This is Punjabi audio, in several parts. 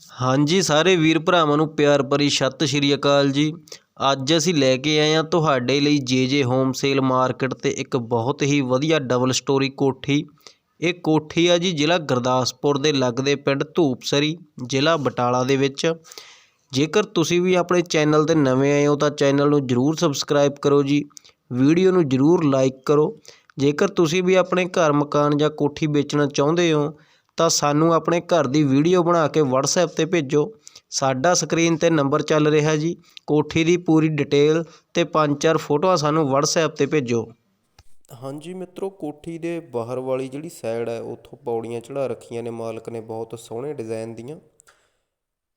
ਹਾਂਜੀ, ਸਾਰੇ ਵੀਰ ਭਰਾਵਾਂ ਨੂੰ ਪਿਆਰ ਭਰੀ ਸਤਿ ਸ਼੍ਰੀ ਅਕਾਲ ਜੀ। ਅੱਜ ਅਸੀਂ ਲੈ ਕੇ ਆਏ ਹਾਂ ਤੁਹਾਡੇ ਲਈ ਜੇ ਜੇ ਹੋਮ ਸੇਲ ਮਾਰਕੀਟ ਤੇ ਇੱਕ ਬਹੁਤ ਹੀ ਵਧੀਆ ਡਬਲ ਸਟੋਰੀ ਕੋਠੀ। ਇਹ ਕੋਠੀ ਆ ਜੀ ਜ਼ਿਲ੍ਹਾ ਗੁਰਦਾਸਪੁਰ ਦੇ ਲੱਗਦੇ ਪਿੰਡ ਧੂਪਸਰੀ, ਜ਼ਿਲ੍ਹਾ ਬਟਾਲਾ ਦੇ ਵਿੱਚ। ਜੇਕਰ ਤੁਸੀਂ ਵੀ ਆਪਣੇ ਚੈਨਲ ਤੇ ਨਵੇਂ ਆਏ ਹੋ ਤਾਂ ਚੈਨਲ ਨੂੰ ਜਰੂਰ ਸਬਸਕ੍ਰਾਈਬ ਕਰੋ ਜੀ। ਵੀਡੀਓ ਨੂੰ ਜਰੂਰ ਲਾਈਕ ਕਰੋ। ਜੇਕਰ ਤੁਸੀਂ ਵੀ ਆਪਣੇ ਘਰ ਮਕਾਨ ਜਾਂ ਕੋਠੀ ਵੇਚਣਾ ਚਾਹੁੰਦੇ ਹੋ ਤਾਂ ਸਾਨੂੰ ਆਪਣੇ ਘਰ ਦੀ ਵੀਡੀਓ ਬਣਾ ਕੇ ਵਟਸਐਪ ਤੇ ਭੇਜੋ। ਸਾਡਾ ਸਕਰੀਨ ਤੇ ਨੰਬਰ ਚੱਲ ਰਿਹਾ ਜੀ। ਕੋਠੀ ਦੀ ਪੂਰੀ ਡਿਟੇਲ ਅਤੇ ਪੰਜ ਚਾਰ ਫੋਟੋਆਂ ਸਾਨੂੰ ਵਟਸਐਪ ਤੇ ਭੇਜੋ। ਹਾਂਜੀ ਮਿੱਤਰੋ, ਕੋਠੀ ਦੇ ਬਾਹਰ ਵਾਲੀ ਜਿਹੜੀ ਸਾਈਡ ਹੈ, ਉੱਥੋਂ ਪੌੜੀਆਂ ਚੜਾ ਰੱਖੀਆਂ ਨੇ ਮਾਲਕ ਨੇ, ਬਹੁਤ ਸੋਹਣੇ ਡਿਜ਼ਾਈਨ ਦੀਆਂ।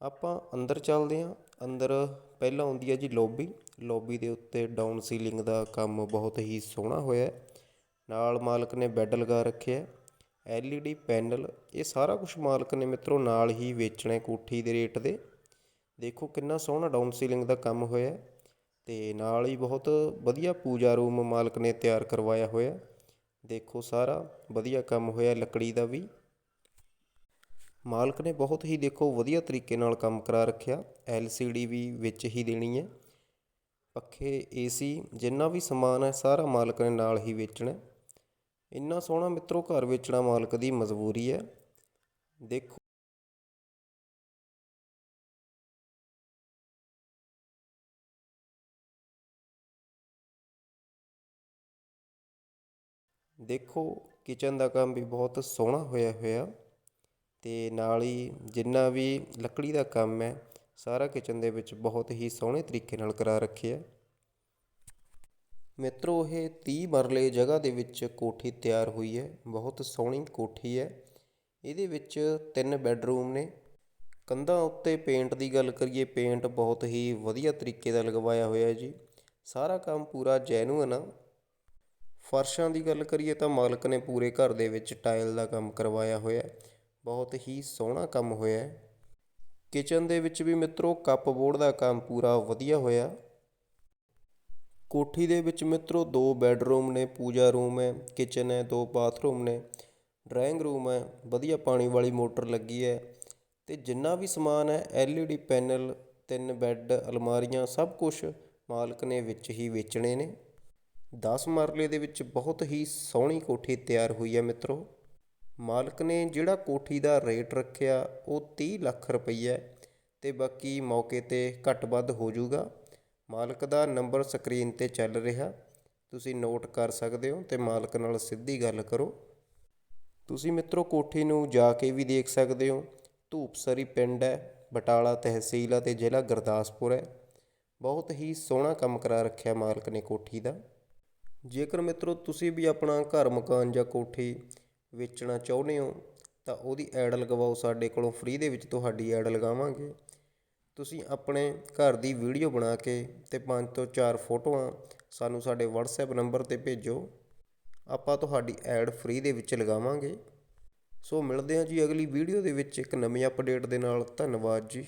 ਆਪਾਂ ਅੰਦਰ ਚੱਲਦੇ ਹਾਂ। ਅੰਦਰ ਪਹਿਲਾਂ ਆਉਂਦੀ ਹੈ ਜੀ ਲੌਬੀ ਲੌਬੀ ਦੇ ਉੱਤੇ ਡਾਊਨ ਸੀਲਿੰਗ ਦਾ ਕੰਮ ਬਹੁਤ ਹੀ ਸੋਹਣਾ ਹੋਇਆ ਹੈ। ਨਾਲ ਮਾਲਕ ਨੇ ਬੈੱਡ ਲਗਾ ਰੱਖਿਆ ਹੈ। ਐਲਈਡੀ ਪੈਨਲ, ਇਹ ਸਾਰਾ ਕੁਝ ਮਾਲਕ ਨੇ ਮਿੱਤਰੋ ਨਾਲ ਹੀ ਵੇਚਣਾ ਕੋਠੀ ਦੇ ਰੇਟ ਦੇ। ਦੇਖੋ ਕਿੰਨਾ ਸੋਹਣਾ ਡਾਊਨ ਸੀਲਿੰਗ ਦਾ ਕੰਮ ਹੋਇਆ ਹੈ ਤੇ ਨਾਲ ਹੀ ਬਹੁਤ ਵਧੀਆ ਪੂਜਾ ਰੂਮ ਮਾਲਕ ਨੇ ਤਿਆਰ ਕਰਵਾਇਆ ਹੋਇਆ ਦੇਖੋ ਸਾਰਾ ਵਧੀਆ ਕੰਮ ਹੋਇਆ ਲੱਕੜੀ ਦਾ ਵੀ। ਮਾਲਕ ਨੇ ਬਹੁਤ ਹੀ ਦੇਖੋ ਵਧੀਆ ਤਰੀਕੇ ਨਾਲ ਕੰਮ ਕਰਾ ਰੱਖਿਆ LCD ਵੀ ਵਿੱਚ ਹੀ ਦੇਣੀ ਹੈ। ਪੱਖੇ AC ਜਿੰਨਾ ਵੀ ਸਮਾਨ ਹੈ ਸਾਰਾ ਮਾਲਕ ਨੇ ਨਾਲ ਹੀ ਵੇਚਣਾ ਇੰਨਾ ਸੋਹਣਾ ਮਿੱਤਰੋ ਘਰ ਵੇਚਣਾ ਮਾਲਕ ਦੀ ਮਜਬੂਰੀ ਹੈ। ਦੇਖੋ। ਦੇਖੋ, ਕਿਚਨ ਦਾ ਕੰਮ ਵੀ ਬਹੁਤ ਸੋਹਣਾ ਹੋਇਆ ਹੋਇਆ ਤੇ ਨਾਲ ਹੀ ਜਿੰਨਾ ਵੀ ਲੱਕੜੀ ਦਾ ਕੰਮ ਹੈ, ਸਾਰਾ ਕਿਚਨ ਦੇ ਵਿੱਚ ਬਹੁਤ ਹੀ ਸੋਹਣੇ ਤਰੀਕੇ ਨਾਲ ਕਰਾ ਰੱਖਿਆ। ਮਿੱਤਰੋ, ਇਹ ਤੀਹ ਮਰਲੇ ਜਗ੍ਹਾ ਦੇ ਵਿੱਚ ਕੋਠੀ ਤਿਆਰ ਹੋਈ ਹੈ। ਬਹੁਤ ਸੋਹਣੀ ਕੋਠੀ ਹੈ। ਇਹਦੇ ਵਿੱਚ ਤਿੰਨ ਬੈੱਡਰੂਮ ਨੇ। ਕੰਧਾਂ ਉੱਤੇ ਪੇਂਟ ਦੀ ਗੱਲ ਕਰੀਏ ਪੇਂਟ ਬਹੁਤ ਹੀ ਵਧੀਆ ਤਰੀਕੇ ਦਾ ਲਗਵਾਇਆ ਹੋਇਆ ਹੈ ਜੀ। ਸਾਰਾ ਕੰਮ ਪੂਰਾ ਜੈਨੂਅਨ ਆ। ਫਰਸ਼ਾਂ ਦੀ ਗੱਲ ਕਰੀਏ ਤਾਂ ਮਾਲਕ ਨੇ ਪੂਰੇ ਘਰ ਦੇ ਵਿੱਚ ਟਾਇਲ ਦਾ ਕੰਮ ਕਰਵਾਇਆ ਹੋਇਆ ਬਹੁਤ ਹੀ ਸੋਹਣਾ ਕੰਮ ਹੋਇਆ ਕਿਚਨ ਦੇ ਵਿੱਚ ਵੀ ਮਿੱਤਰੋ ਕੱਪ ਬੋਰਡ ਦਾ ਕੰਮ ਪੂਰਾ ਵਧੀਆ ਹੋਇਆ। ਕੋਠੀ ਦੇ ਵਿੱਚ ਮਿੱਤਰੋ, ਦੋ ਬੈਡਰੂਮ ਨੇ, ਪੂਜਾ ਰੂਮ ਹੈ, ਕਿਚਨ ਹੈ, ਦੋ ਬਾਥਰੂਮ ਨੇ, ਡਰਾਇੰਗ ਰੂਮ ਹੈ, ਵਧੀਆ ਪਾਣੀ ਵਾਲੀ ਮੋਟਰ ਲੱਗੀ ਹੈ ਅਤੇ ਜਿੰਨਾ ਵੀ ਸਮਾਨ ਹੈ ਐੱਲ ਈ ਡੀ ਪੈਨਲ, ਤਿੰਨ ਬੈੱਡ, ਅਲਮਾਰੀਆਂ, ਸਭ ਕੁਛ ਮਾਲਕ ਨੇ ਵਿੱਚ ਹੀ ਵੇਚਣੇ ਨੇ। ਦਸ ਮਰਲੇ ਦੇ ਵਿੱਚ ਬਹੁਤ ਹੀ ਸੋਹਣੀ ਕੋਠੀ ਤਿਆਰ ਹੋਈ ਹੈ ਮਿੱਤਰੋ। ਮਾਲਕ ਨੇ ਜਿਹੜਾ ਕੋਠੀ ਦਾ ਰੇਟ ਰੱਖਿਆ, ਉਹ 30 ਲੱਖ ਰੁਪਈਆ ਅਤੇ ਬਾਕੀ ਮੌਕੇ ਤੇ ਘੱਟ ਵੱਧ ਹੋ ਜਾਊਗਾ। ਮਾਲਕ ਦਾ ਨੰਬਰ ਸਕਰੀਨ ਤੇ ਚੱਲ ਰਿਹਾ। ਤੁਸੀਂ ਨੋਟ ਕਰ ਸਕਦੇ ਹੋ ਅਤੇ ਮਾਲਕ ਨਾਲ ਸਿੱਧੀ ਗੱਲ ਕਰੋ। ਤੁਸੀਂ ਮਿੱਤਰੋ ਕੋਠੀ ਨੂੰ ਜਾ ਕੇ ਵੀ ਦੇਖ ਸਕਦੇ ਹੋ। ਧੂਪਸਰੀ ਪਿੰਡ ਹੈ, ਬਟਾਲਾ ਤਹਿਸੀਲ ਅਤੇ ਜ਼ਿਲ੍ਹਾ ਗੁਰਦਾਸਪੁਰ ਹੈ। ਬਹੁਤ ਹੀ ਸੋਹਣਾ ਕੰਮ ਕਰਾ ਰੱਖਿਆ ਮਾਲਕ ਨੇ ਕੋਠੀ ਦਾ। ਜੇਕਰ ਮਿੱਤਰੋ ਤੁਸੀਂ ਵੀ ਆਪਣਾ ਘਰ, ਮਕਾਨ ਜਾਂ ਕੋਠੀ ਵੇਚਣਾ ਚਾਹੁੰਦੇ ਹੋ, ਤਾਂ ਉਹਦੀ ਐਡ ਲਗਵਾਓ। ਸਾਡੇ ਕੋਲੋਂ ਫ੍ਰੀ ਦੇ ਵਿੱਚ ਤੁਹਾਡੀ ਐਡ ਲਗਾਵਾਂਗੇ। ਤੁਸੀਂ ਆਪਣੇ ਘਰ ਦੀ ਵੀਡੀਓ ਬਣਾ ਕੇ ਅਤੇ ਪੰਜ ਤੋਂ ਚਾਰ ਫੋਟੋਆਂ ਸਾਨੂੰ ਸਾਡੇ ਵਟਸਐਪ ਨੰਬਰ ਤੇ ਭੇਜੋ। ਆਪਾਂ ਤੁਹਾਡੀ ਐਡ ਫ੍ਰੀ ਦੇ ਵਿੱਚ ਲਗਾਵਾਂਗੇ। ਸੋ ਮਿਲਦੇ ਹਾਂ ਜੀ ਅਗਲੀ ਵੀਡੀਓ ਦੇ ਵਿੱਚ ਇੱਕ ਨਵੀਂ ਅਪਡੇਟ ਦੇ ਨਾਲ। ਧੰਨਵਾਦ ਜੀ।